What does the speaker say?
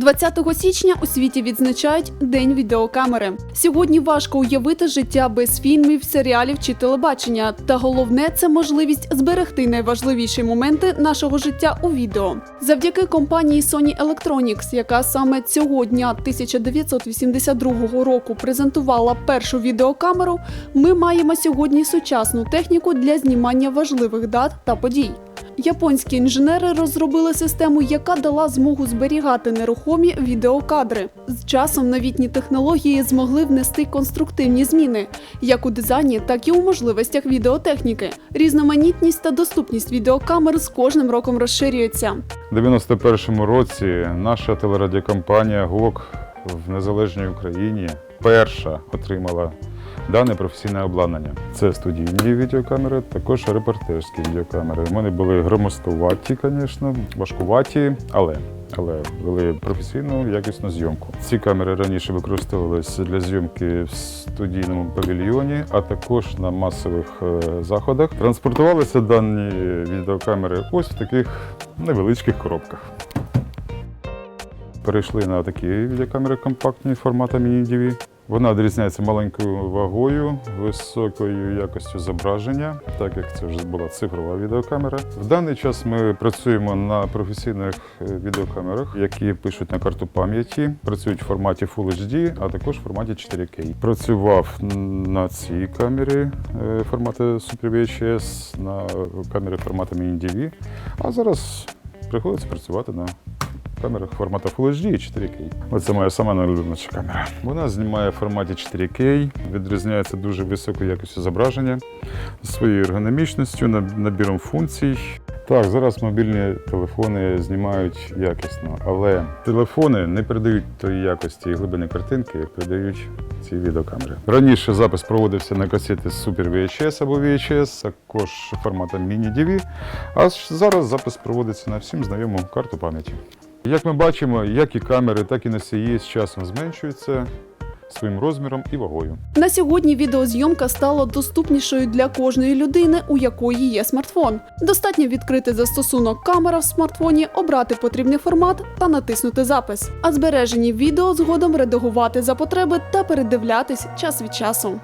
20 січня у світі відзначають День відеокамери. Сьогодні важко уявити життя без фільмів, серіалів чи телебачення. Та головне це можливість зберегти найважливіші моменти нашого життя у відео. Завдяки компанії Sony Electronics, яка саме цього дня 1982 року презентувала першу відеокамеру, ми маємо сьогодні сучасну техніку для знімання важливих дат та подій. Японські інженери розробили систему, яка дала змогу зберігати нерухомі відеокадри. З часом новітні технології змогли внести конструктивні зміни як у дизайні, так і у можливостях відеотехніки. Різноманітність та доступність відеокамер з кожним роком розширюється. У 91-му році наша телерадіокомпанія ГОК в незалежній Україні перша отримала дане професійне обладнання. Це студійні відеокамери, також репортерські відеокамери. Вони були громоздковаті, звісно, важкуваті, але. Але вели професійну якісну зйомку. Ці камери раніше використовувалися для зйомки в студійному павільйоні, а також на масових е, заходах. Транспортувалися дані відеокамери ось в таких невеличких коробках. Перейшли на такі відеокамери компактні формату Mini-DV. Вона відрізняється маленькою вагою, високою якістю зображення, так як це вже була цифрова відеокамера. В даний час ми працюємо на професійних е, відеокамерах, які пишуть на карту пам'яті, працюють в форматі Full HD, а також в форматі 4K. Працював на цій камері е, формату Super VHS, на камері формату Mini-DV, а зараз приходиться працювати на камерах формату Full HD і 4K. Оце моя сама найулюбленіша камера. Вона знімає в форматі 4K, відрізняється дуже високою якістю зображення, своєю ергономічністю, набіром функцій. Так, зараз мобільні телефони знімають якісно, але телефони не передають тої якості і глибини картинки, як передають ці відеокамери. Раніше запис проводився на касети Super VHS або VHS, також форматом Mini-DV, а зараз запис проводиться на всім знайому карту пам'яті. Як ми бачимо, як і камери, так і носії з часом зменшуються своїм розміром і вагою. На сьогодні відеозйомка стала доступнішою для кожної людини, у якої є смартфон. Достатньо відкрити застосунок камера в смартфоні, обрати потрібний формат та натиснути запис. А збережені відео згодом редагувати за потреби та передивлятись час від часу.